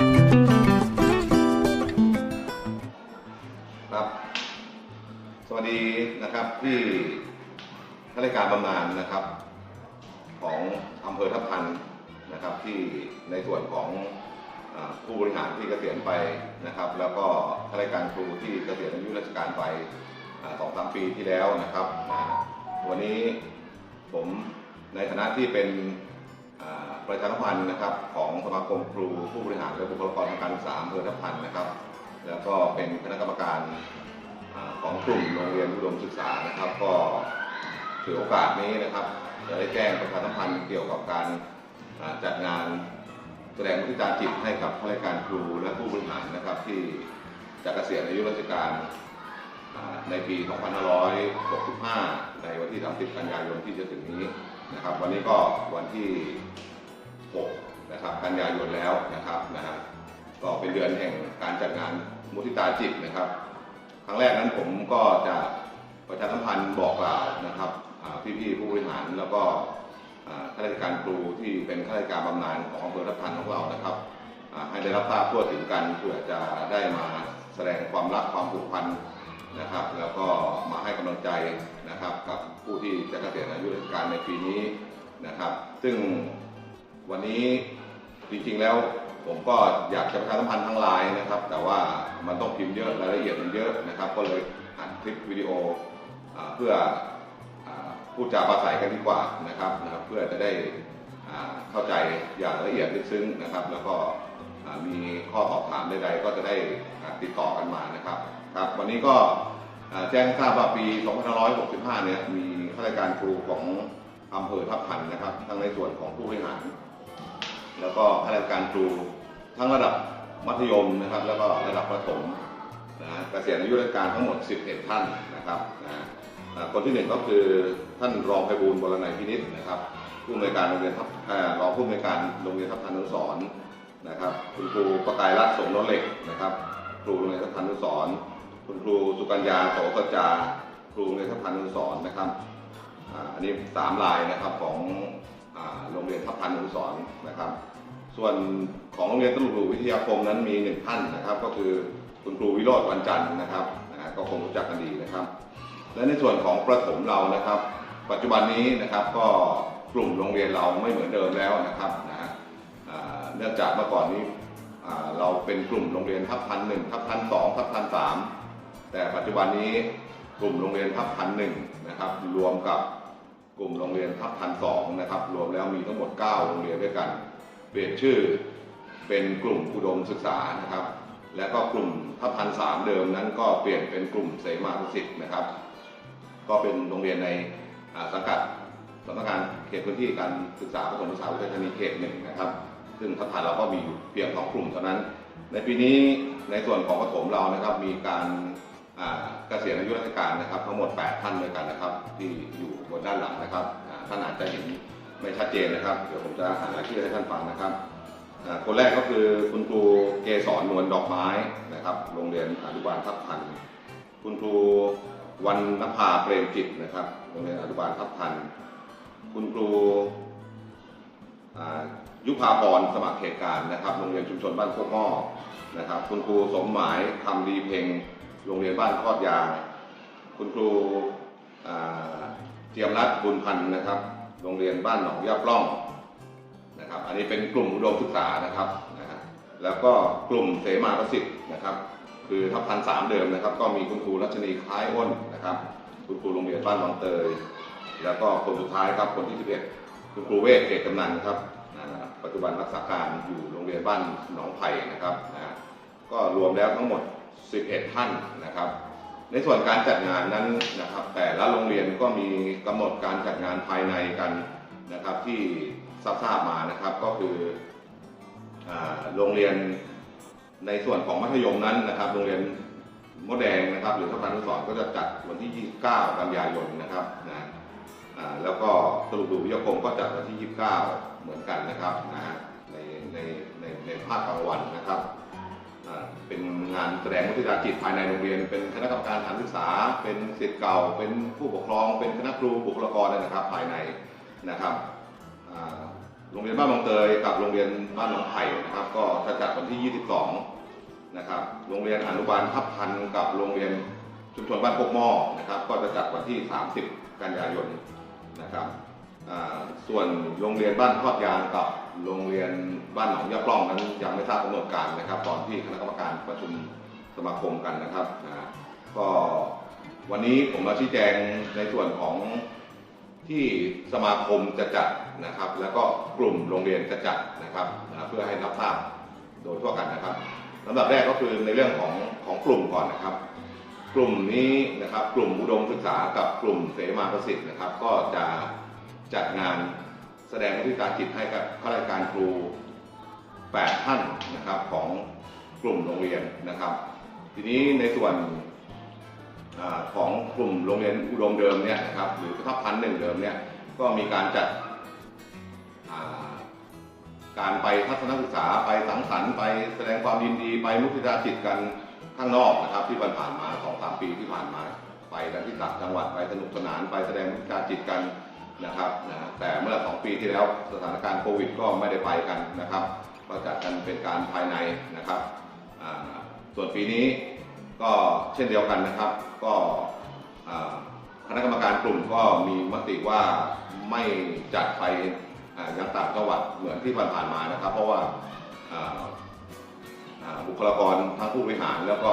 ครับ สวัสดีนะครับที่ข้าราชการบำนาญนะครับ ของอำเภอทับทันนะครับที่ในส่วนของผู้บริหารที่เกษียณไปนะครับ แล้วก็ข้าราชการครูที่เกษียณอายุราชการไปสองสามปีที่แล้วนะครับนะวันนี้ผมในฐานะที่เป็น ประชาสัมพันธ์นะครับของสมาคมครูผู้บริหารและบุคลากรทางการศึกษาอำเภอทับทันนะครับ แล้วก็เป็นคณะกรรมการของกลุ่มโรงเรียนอุดมศึกษานะครับ ก็ถือโอกาสนี้นะครับจะได้แจ้งประชาสัมพันธ์เกี่ยวกับการจัดงานแสดงมุทิตาจิตให้กับข้าราชการครูและผู้บริหารนะครับ ที่จะเกษียณอายุราชการอ่าในปี 2565 ในวันที่ 30 กันยายนที่จะถึงนี้นะครับ วันนี้ก็วันที่ 6นะครับกันยายนแล้วนะครับนะฮะก็เป็นเดือนแห่งการจัดงานมุทิตาจิตนะครับ ครั้งแรกนั้นผมก็จะประชาสัมพันธ์บอกกล่าวนะครับพี่ๆผู้บริหารแล้วก็ข้าราชการครูที่เป็นข้าราชการบำนาญของอำเภอทับทันของเรานะครับให้ได้รับทราบทั่วถึงกันเพื่อจะได้มาแสดงความรักความผูกพันนะครับ แล้วก็มาให้กำลังใจนะครับกับผู้ที่จะเกษียณอายุราชการในปีนี้นะครับ ซึ่ง วันนี้จริงๆแล้วผมก็อยากจะประชาสัมพันธ์ทางไลน์นะครับ แต่ว่ามันต้องพิมพ์เยอะรายละเอียดมันเยอะนะครับ ก็เลยอัดคลิปวิดีโออเพื่ออพูดจาปราศัยกันดีกว่านะครับนะรบเพื่อจะได้เข้าใจอย่างละเอียดลึกซึ้งนะครับ แล้วก็มีข้อสอบถามใดๆก็จะได้ติดต่อกันมานะครับครับ วันนี้ก็แจ้งทราบว่าปี2565 เนี่ยมีข้าราชการครูของอำเภอทับทันนะครับ ทั้งในส่วนของผู้บริหาร แล้วก็ข้าราชการครูทั้งระดับมัธยมนะครับ แล้วก็ระดับประถมนะเกษียณอายุราชการทั้งหมด 11 ท่านนะครับนะคนที่หนึ่งก็คือท่านรองไพบูลบรนัยพินิษนะครับผู้อำนวยการโรงเรียนทับอ่ารองผู้อำนวยการโรงเรียนทับทันนุสรนะครับคุณครูประกายรัตน์สมนนเหล็กนะครับครูโรงเรียนทับทันนุสรคุณครูสุกัญญาโสกจาครูโรงเรียนทับทันนุสรนะครับอันนี้สามลายนะครับของโรงเรียนทับทันนุสรนะครับ ส่วนของโรงเรียนตลุกหลูวิทยาคมนั้นมีหนึ่งท่านนะครับ ก็คือคุณครูวิโรธวันจันทร์นะครับนะก็คงรู้จักกันดีนะครับ และในส่วนของประถมเรานะครับ ปัจจุบันนี้นะครับก็กลุ่มโรงเรียนเราไม่เหมือนเดิมแล้วนะครับนะเนื่องจากเมื่อก่อนนี้เราเป็นกลุ่มโรงเรียนทับทันหนึ่งทับทันสองทับทันสามแต่ปัจจุบันนี้กลุ่มโรงเรียนทับทันหนึ่งนะครับรวมกับกลุ่มโรงเรียนทับทันสองนะครับรวมแล้วมีทั้งหมด 9 โรงเรียนด้วยกัน เปลี่ยนชื่อเป็นกลุ่มอุดมศึกษานะครับ แล้วก็กลุ่มทัพพันสามเดิมนั้นก็เปลี่ยนเป็นกลุ่มเสมานุสิทธิ์นะครับ ก็เป็นโรงเรียนในสังกัดสำนักงานเขตพื้นที่การศึกษาประถมศึกษาวิทยาธานีเขตหนึ่งนะครับ ซึ่งทัพพันเราก็มีอยู่เพียงสองกลุ่มเท่านั้น ในปีนี้ในส่วนของประถมเรานะครับมีการเกษียณอายุราชการนะครับ ทั้งหมด 8 ท่านด้วยกันนะครับ ที่อยู่บนด้านหลังนะครับท่านอาจจะเห็น ไม่ชัดเจนนะครับ เดี๋ยวผมจะหารายชื่อให้ท่านฟังนะครับ คนแรกก็คือคุณครูเกษรนวลดอกไม้นะครับ โรงเรียนอนุบาลทับทัน คุณครูวันนภาเปรมจิตนะครับ โรงเรียนอนุบาลทับทัน คุณครูยุพาพรสมัครเขตการนะครับ โรงเรียนชุมชนบ้านโคกหม้อนะครับ คุณครูสมหมายคำดีเพ็งโรงเรียนบ้านคอดยาง คุณครูเจียมรัตน์บุญพันธ์นะครับ โรงเรียนบ้านหนองยาปล้องนะครับ อันนี้เป็นกลุ่มอุดมศึกษานะครับนะฮะแล้วก็กลุ่มเสมาประสิทธิ์นะครับ คือทัพพันสามเดิมนะครับ ก็มีคุณครูรัชนีคล้ายอ้นนะครับ คุณครูโรงเรียนบ้านบางเตย แล้วก็คนสุดท้ายครับคนที่11คุณครูเวทเกตกำนันครับปัจจุบันรักษาการอยู่โรงเรียนบ้านหนองไผ่นะครับนะก็รวมแล้วทั้งหมด 11 ท่านนะครับ ในส่วนการจัดงานนั้นนะครับ แต่ละโรงเรียนก็มีกำหนดการจัดงานภายในกันนะครับ ที่ทราบมานะครับก็คือโรงเรียนในส่วนของมัธยมนั้นนะครับ โรงเรียนมดแดงนะครับ หรือทัพพันธุสอนก็จะจัดวันที่ 29 กันยายนนะครับนะแล้วก็สรุปดูวิทยาคมก็จัดวันที่ 29 เหมือนกันนะครับนะในในในในภาคกลางวันนะครับ เป็นงานแสดงมุทิตาจิตภายในโรงเรียน เป็นคณะกรรมการสถานศึกษา เป็นศิษย์เก่า เป็นผู้ปกครอง เป็นคณะครูบุคลากรนะครับภายในนะครับโรงเรียนบ้านบางเตยกับโรงเรียนบ้านหนองไผ่นะครับ ก็จะจัดวันที่ 22 นะครับ โรงเรียนอนุบาลทับพันกับโรงเรียนชุมชนบ้านพกหม้อนะครับ ก็จะจัดวันที่ 30 กันยายนนะครับ ส่วนโรงเรียนบ้านทอดยางกับโรงเรียนบ้านหนองยะปล้องนั้นยังไม่ทราบกำหนดการนะครับ ตอนที่คณะกรรมการประชุมสมาคมกันนะครับนะก็วันนี้ผมมาชี้แจงในส่วนของที่สมาคมจะจัดนะครับ แล้วก็กลุ่มโรงเรียนจะจัดนะครับนะเพื่อให้รับทราบโดยทั่วกันนะครับลำดับแรกก็คือในเรื่องของของกลุ่มก่อนนะครับ กลุ่มนี้นะครับกลุ่มอุดมศึกษากับกลุ่มเสมาประสิทธิ์นะครับ ก็จะ จัดงานแสดงวิธีการจิตให้กับข้าราชการครู 8 ท่านนะครับของกลุ่มโรงเรียนนะครับ ทีนี้ในส่วนอของกลุ่มโรงเรียนอุดมเดิมเนี่ยนะครับหรือทับพันหนึ่งเดิมเนี่ยก็มีการจัดการไปทัศนศึกษาไปสังสรรค์ไปแสดงความยินดีไปมุทิตาจิตกันข้างนอกนะครับ ที่ผ่านมาสองสามปีที่ผ่านมา ไปกันที่ต่างจังหวัดไปสนุกสนานไปแสดงมุทิตาจิตกัน นะครับนะแต่เมื่อสองปีที่แล้วสถานการณ์โควิดก็ไม่ได้ไปกันนะครับก็จัดกันเป็นการภายในนะครับส่วนปีนี้ก็เช่นเดียวกันนะครับ ก็คณะกรรมการกลุ่มก็มีมติว่าไม่จัดไปยังต่างจังหวัดเหมือนที่ผ่านๆมานะครับ เพราะว่าบุคลากรทั้งผู้บริหารแล้วก็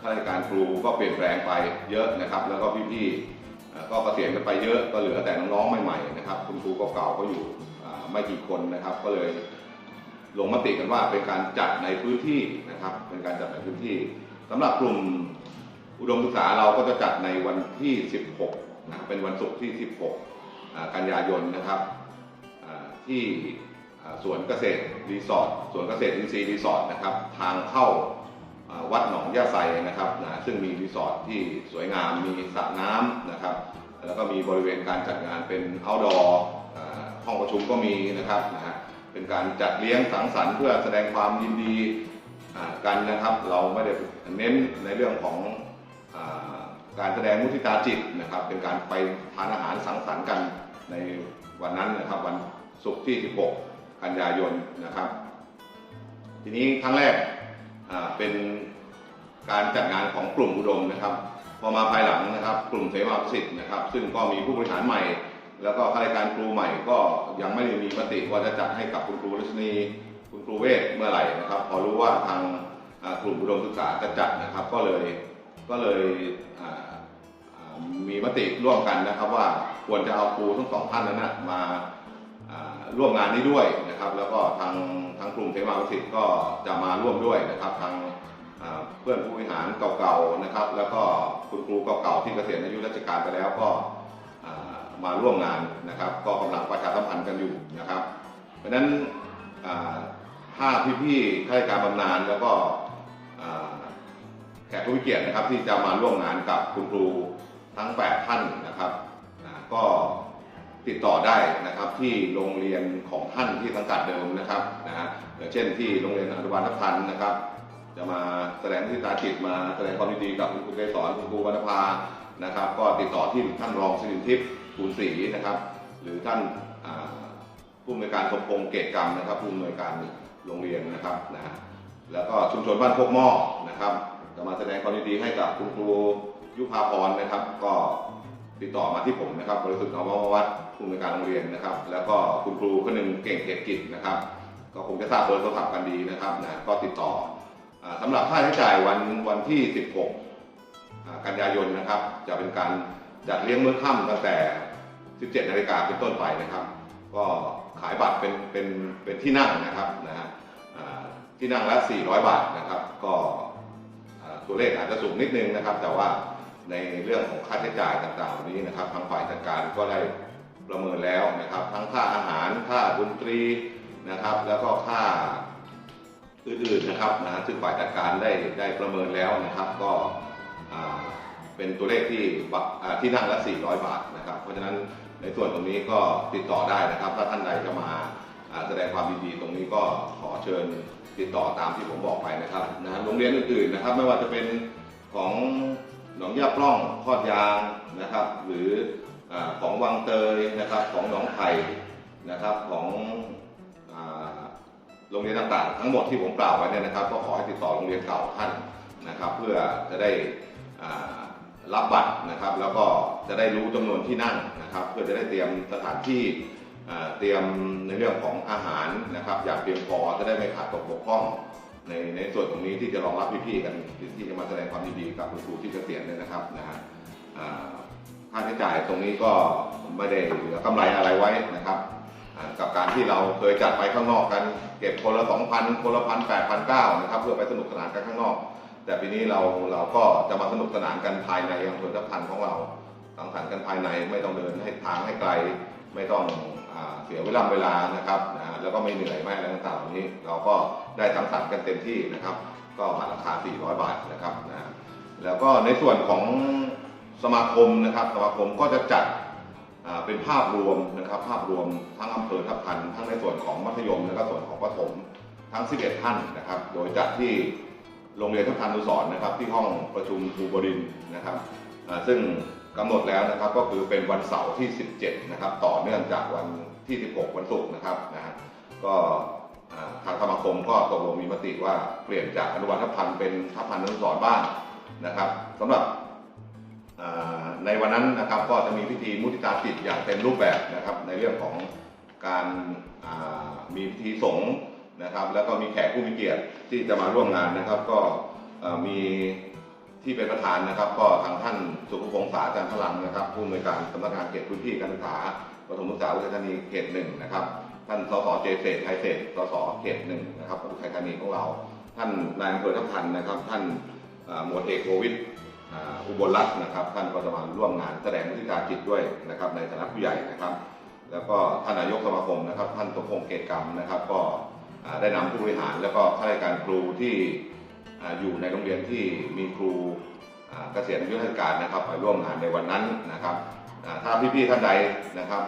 ข้าราชการครูก็เปลี่ยนแปลงไปเยอะนะครับ แล้วก็พี่ๆ ก็เกษียณกันไปเยอะก็เหลือแต่น้องๆใหม่ๆนะครับคุณครูเก่าๆก็อยู่ไม่กี่คนนะครับ ก็เลยลงมติกันว่าเป็นการจัดในพื้นที่นะครับ เป็นการจัดในพื้นที่สำหรับกลุ่มอุดมศึกษาเราก็จะจัดในวันที่ 16นะเป็นวันศุกร์ที่ 16 กันยายนนะครับที่สวนเกษตรรีสอร์ทสวนเกษตรอินทรีย์รีสอร์ทนะครับ ทางเข้า วัดหนองย่าไซนะครับนะซึ่งมีรีสอร์ทที่สวยงามมีสระน้ำนะครับ แล้วก็มีบริเวณการจัดงานเป็น outdoor อ่าห้องประชุมก็มีนะครับนะเป็นการจัดเลี้ยงสังสรรค์เพื่อแสดงความยินดีกันนะครับ เราไม่ได้เน้นในเรื่องของอการแสดงมุทิตาจิตนะครับ เป็นการไปทานอาหารสังสรรค์กันในวันนั้นนะครับวันศุกร์ที่ 16 กันยายนนะครับ ทีนี้ครั้งแรก เป็นการจัดงานของกลุ่มอุดมนะครับ พอมาภายหลังนะครับ กลุ่มเสมารสิทธิ์นะครับ ซึ่งก็มีผู้บริหารใหม่ แล้วก็ข้าราชการครูใหม่ก็ยังไม่ได้มีมติว่าจะจัดให้กับคุณครูรัชนีคุณครูเวทเมื่อไหร่นะครับ พอรู้ว่าทางกลุ่มอุดมศึกษาจะจัดนะครับ ก็เลยก็เลยมีมติร่วมกันนะครับ ว่าควรจะเอาครูทั้งสองท่านนั้นนะมา ร่วมงานนี้ด้วยนะครับ แล้วก็ทางทางกลุ่มเทมาประสิทธ์ก็จะมาร่วมด้วยนะครับทางเพื่อนผู้บริหารเก่าๆนะครับ แล้วก็คุณครูเก่าๆที่เกษียณอายุราชการไปแล้วก็มาร่วมงานนะครับ ก็กำลังประชาสัมพันธ์กันอยู่นะครับ เพราะฉะนั้นถ้าพี่ๆข้าราชการบำนาญแล้วก็แขกผู้มีเกียรตินะครับที่จะมาร่วมงานกับคุณครูทั้ง 8 ท่านนะครับก็ ติดต่อได้นะครับที่โรงเรียนของท่านที่สังกัดเดิมนะครับนะฮะเช่นที่โรงเรียนอนุบาลทับทันนะครับ จะมาแสดงที่ตาจิตมาแสดงความยินดีกับคุณครูเกศรคุณครูวรรณภานะครับ ก็ติดต่อที่ท่านรองสิรินทิพย์ภูลศรีนะครับ หรือท่านผู้อำนวยการสมพงษ์เกตกรรมนะครับผู้อำนวยการโรงเรียนนะครับนะฮะแล้วก็ชุมชนบ้านโคกหม้อนะครับจะมาแสดงความยินดีให้กับคุณครูยุพาพรนะครับ ก็ ติดต่อมาที่ผมนะครับบริสุทธิ์นววัฒน์ผู้อำนวยการโรงเรียนนะครับ แล้วก็คุณครูคนหนึ่งเก่งเขตกิจนะครับ ก็คงจะทราบเบอร์โทรศัพท์กันดีนะครับนะก็ติดต่ออ่าสำหรับค่าใช้จ่ายวันวันที่ 16 กันยายนนะครับ จะเป็นการจัดเลี้ยงมื้อค่ำตั้งแต่ 17 นาฬิกาเป็นต้นไปนะครับ ก็ขายบัตรเป็นเป็นเป็นที่นั่งนะครับนะฮะที่นั่งละ 400 บาทนะครับ ก็ตัวเลขอาจจะสูงนิดนึงนะครับ แต่ว่า ในเรื่องของค่าใช้จ่ายต่างๆเหล่านี้นะครับ ทางฝ่ายจัดการก็ได้ประเมินแล้วนะครับ ทั้งค่าอาหารค่าดนตรีนะครับ แล้วก็ค่าอื่นๆนะครับนะซึ่งฝ่ายจัดการได้ได้ประเมินแล้วนะครับ ก็เป็นตัวเลขที่บัตรอ่าที่นั่งละ 400 บาทนะครับ เพราะฉะนั้นในส่วนตรงนี้ก็ติดต่อได้นะครับ ถ้าท่านใดจะมาแสดงความยินดีตรงนี้ก็ขอเชิญติดต่อตามที่ผมบอกไปนะครับนะโรงเรียนอื่นๆนะครับ ไม่ว่าจะเป็นของ หนองยาปล้องทอดยางนะครับ หรืออของวังเตยนะครับของหนองไผ่นะครับของอโรงเรียนต่างๆ ทั้งหมดที่ผมกล่าวไว้เนี่ยนะครับ ก็ขอให้ติดต่อโรงเรียนเก่าท่านนะครับ เพื่อจะได้รับบัตรนะครับ แล้วก็จะได้รู้จำนวนที่นั่งนะครับ เพื่อจะได้เตรียมสถานที่เตรียมในเรื่องของอาหารนะครับ อย่างเพียงพอจะได้ไม่ขาดตกบกพร่อง ในในส่วนตรงนี้ที่จะรองรับพี่ๆกันที่จะมาแสดงความดีกับคุณครูที่เกษียณเนี่ยนะครับนะฮะค่าใช้จ่ายตรงนี้ก็ไม่ได้เหลือกำไรอะไรไว้นะครับกับการที่เราเคยจัดไปข้างนอกกัน เก็บคนละสองพันคนละพันแปดพันเก้านะครับเพื่อไปสนุกสนานกันข้างนอก แต่ปีนี้เราเราก็จะมาสนุกสนานกันภายในอำเภอทับทันของเราสังสรรค์กันภายในไม่ต้องเดินให้ทางให้ไกลไม่ต้อง เสียเวลาเวลานะครับนะแล้วก็ไม่เหนื่อยไม่อะไรต่างๆเหล่านี้ เราก็ได้สังสรรค์กันเต็มที่นะครับ ก็บัตราคา 400 บาทนะครับนะแล้วก็ในส่วนของสมาคมนะครับ สมาคมก็จะจัดเป็นภาพรวมนะครับ ภาพรวมทั้งอำเภอทับทันทั้งในส่วนของมัธยมและก็ส่วนของประถมทั้ง 11 ท่านนะครับ โดยจัดที่โรงเรียนทับทันอุสรนะครับ ที่ห้องประชุมครูบดินนะครับซึ่ง กำหนดแล้วนะครับก็คือเป็นวันเสาร์ที่ 17 นะครับ ต่อเนื่องจากวันที่ 16 วันศุกร์นะครับนะฮะก็อ่าทางสมาคมก็ตกลงมีมติว่าเปลี่ยนจากอนุบาลทับทันเป็นทับทันอนุสรบ้างนะครับสำหรับในวันนั้นนะครับก็จะมีพิธีมุทิตาจิตอย่างเต็มรูปแบบนะครับ ในเรื่องของการมีพิธีสงฆ์นะครับ แล้วก็มีแขกผู้มีเกียรติที่จะมาร่วมงานนะครับ ก็มี ที่เป็นประธานนะครับ ก็ทางท่านสุภพงษาจันทลังนะครับ ผู้อำนวยการสำนักงานเขตพื้นที่การศึกษาประถมศึกษาอุทัยธานีเขตหนึ่งนะครับ ท่านสสเจเศษไทยเศษสสเขตหนึ่งนะครับอุทัยธานีของเรา ท่านนายอำเภอทับทันนะครับ ท่านหมวดเอกโควิดอุบลรัตน์นะครับ ท่านก็จะมาร่วมงานแสดงมุทิตาจิตด้วยนะครับ ในฐานะผู้ใหญ่นะครับ แล้วก็ท่านนายกสมาคมนะครับ ท่านสมพงษ์เกตกรรมนะครับ ก็ได้นำผู้บริหารแล้วก็ข้าราชการครูที่ อยู่ในโรงเรียนที่มีครูเกษียณอายุราชการนะครับไปร่วมงานในวันนั้นนะครับถ้าพี่ๆท่านใดนะครับ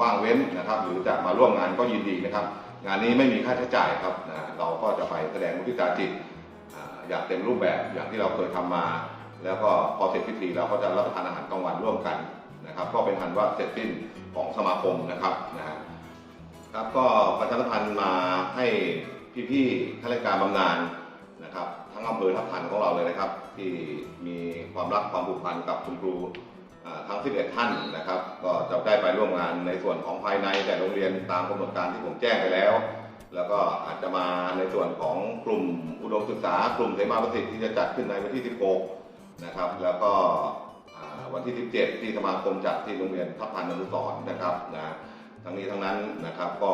ว่างเว้นนะครับ หรือจะมาร่วมงานก็ยินดีนะครับ งานนี้ไม่มีค่าใช้จ่ายครับนะเราก็จะไปแสดงมุทิตาจิตอย่างเต็มรูปแบบอย่างที่เราเคยทำมา แล้วก็พอเสร็จพิธีเราก็จะรับประทานอาหารกลางวันร่วมกันนะครับ ก็เป็นทันว่าเสร็จสิ้นของสมาคมนะครับนะครับก็ประชาสัมพันธ์มาให้พี่ๆข้าราชการบำนาญ ทั้งอำเภอทับทันของเราเลยนะครับ ที่มีความรักความผูกพันกับคุณครูทั้ง 11 ท่านนะครับ ก็จะได้ไปร่วมงานในส่วนของภายในแต่โรงเรียนตามกำหนดการที่ผมแจ้งไปแล้ว แล้วก็อาจจะมาในส่วนของกลุ่มอุดมศึกษากลุ่มเสมาประสิทธิ์ที่จะจัดขึ้นในวันที่ 16 นะครับ แล้วก็วันที่ 17 ที่สมาคมจัดที่โรงเรียนทัพพันอนุสร์นะครับนะทั้งนี้ทั้งนั้นนะครับก็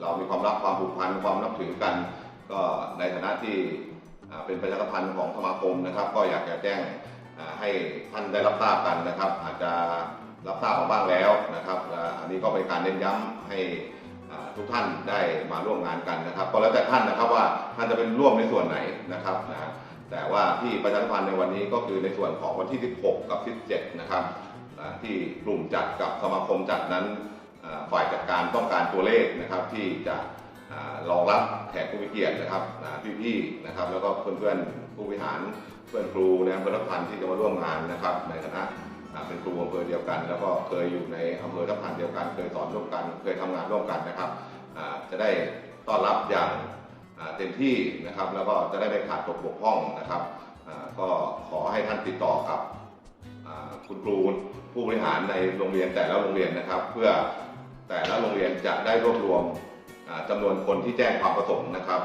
เรามีความรักความผูกพันความนับถือกัน ก็ในฐานะที่เป็นประชาสัมพันธ์ของสมาคมนะครับ ก็อยากจะแจ้งให้ท่านได้รับทราบกันนะครับ อาจจะรับทราบมาบ้างแล้วนะครับอันนี้ก็เป็นการเน้นย้ำให้ทุกท่านได้มาร่วมงานกันนะครับ ก็แล้วแต่ท่านนะครับว่าท่านจะเป็นร่วมในส่วนไหนนะครับนะแต่ว่าที่ประชาสัมพันธ์ในวันนี้ก็คือในส่วนของวันที่ 16 กับ 17 นะครับที่กลุ่มจัดกับสมาคมจัดนั้นฝ่ายจัดการต้องการตัวเลขนะครับที่จะ รองรับแขกผู้มีเกียรตินะครับพี่ๆนะครับ แล้วก็เพื่อนๆผู้บริหารเพื่อนครูในอำเภอทับทันที่จะมาร่วมงานนะครับ ในฐานะเป็นครูอำเภอเดียวกัน แล้วก็เคยอยู่ในอำเภอทับทันเดียวกัน เคยสอนร่วมกัน เคยทำงานร่วมกันนะครับจะได้ต้อนรับอย่างเต็มที่นะครับ แล้วก็จะได้ไม่ขาดตกบกพร่องนะครับก็ขอให้ท่านติดต่อกับคุณครูผู้บริหารในโรงเรียนแต่ละโรงเรียนนะครับ เพื่อแต่ละโรงเรียนจะได้รวบรวม จำนวนคนที่แจ้งความประสงค์นะครับ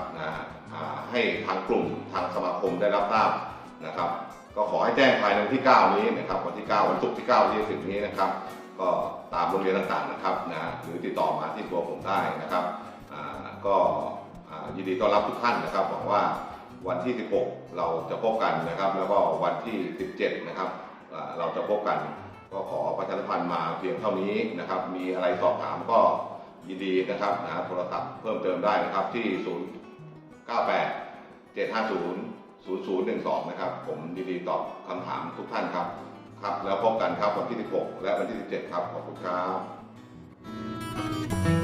ให้ทางกลุ่มทางสมาคมได้รับทราบนะครับ ก็ขอให้แจ้งภายในวันที่ 9 นี้นะครับวันที่ 9 วันศุกร์ที่ 9 ที่ถึงนี้นะครับ ก็ตามโรงเรียนต่างๆนะครับนะหรือติดต่อมาที่ตัวผมได้นะครับก็ยินดีต้อนรับทุกท่านนะครับหวังว่าวันที่ 16 เราจะพบกันนะครับ แล้วก็วันที่ 17 นะครับเราจะพบกัน ก็ขอประชาสัมพันธ์มาเพียงเท่านี้นะครับ มีอะไรสอบถามก็ ยินดีนะครับนะโทรศัพท์เพิ่มเติมได้นะครับที่ 098 750 0012 นะครับ ผมยินดีตอบคำถามทุกท่านครับ ครับ แล้วพบกันครับวันที่ 16 และวันที่ 17 ครับ ขอบคุณครับ